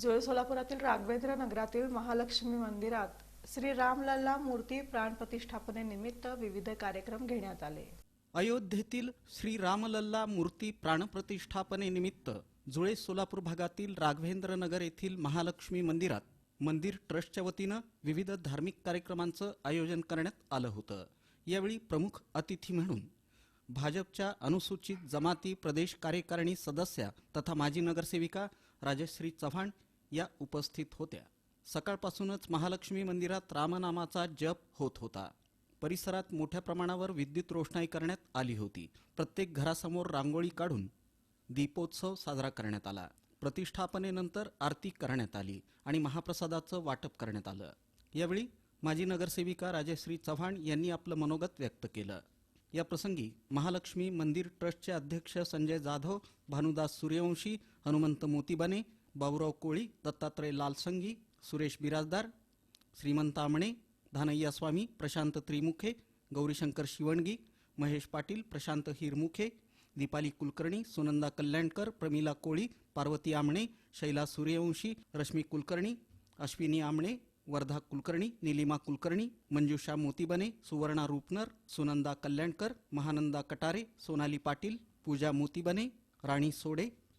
जुळे सोलापुरातील राघवेंद्र नगरातील महालक्ष्मी मंदिरात श्री रामलल्ला मूर्ती प्राण प्रतिष्ठापनेनिमित्त विविध कार्यक्रम घेण्यात आले. अयोध्येतील श्री रामलल्ला मूर्ती प्राणप्रतिष्ठापनेनिमित्त जुळे सोलापूर भागातील राघवेंद्र नगर येथील महालक्ष्मी मंदिरात मंदिर ट्रस्टच्या वतीनं विविध धार्मिक कार्यक्रमांचं आयोजन करण्यात आलं होतं. यावेळी प्रमुख अतिथी म्हणून भाजपच्या अनुसूचित जमाती प्रदेश कार्यकारिणी सदस्या तथा माजी नगरसेविका राजश्री चव्हाण या उपस्थित होत्या. सकाळपासूनच महालक्ष्मी मंदिरात रामनामाचा जप होत होता. परिसरात मोठ्या प्रमाणावर विद्युत रोषणाई करण्यात आली होती. प्रत्येक घरासमोर रांगोळी काढून दीपोत्सव साजरा करण्यात आला. प्रतिष्ठापनेनंतर आरती करण्यात आली आणि महाप्रसादाचं वाटप करण्यात आलं. यावेळी माजी नगरसेविका राजश्री चव्हाण यांनी आपलं मनोगत व्यक्त केलं. या प्रसंगी महालक्ष्मी मंदिर ट्रस्टचे अध्यक्ष संजय जाधव भानुदास सूर्यवंशी हनुमंत मोतीबाने बाबुराव कोळी दत्तात्रय लालसंगी सुरेश बिराजदार श्रीमंत आमणे धानय्या स्वामी प्रशांत त्रिमुखे गौरीशंकर शिवणगी महेश पाटील प्रशांत हिरमुखे दीपाली कुलकर्णी सुनंदा कल्याणकर प्रमिला कोळी पार्वती आमणे शैला सूर्यवंशी रश्मी कुलकर्णी अश्विनी आमणे वर्धा कुलकर्णी निलिमा कुलकर्णी मंजुषा मोतीबने सुवर्णा रूपनर सुनंदा कल्याणकर महानंदा कटारे सोनाली पाटील पूजा मोतीबने राणी सोडे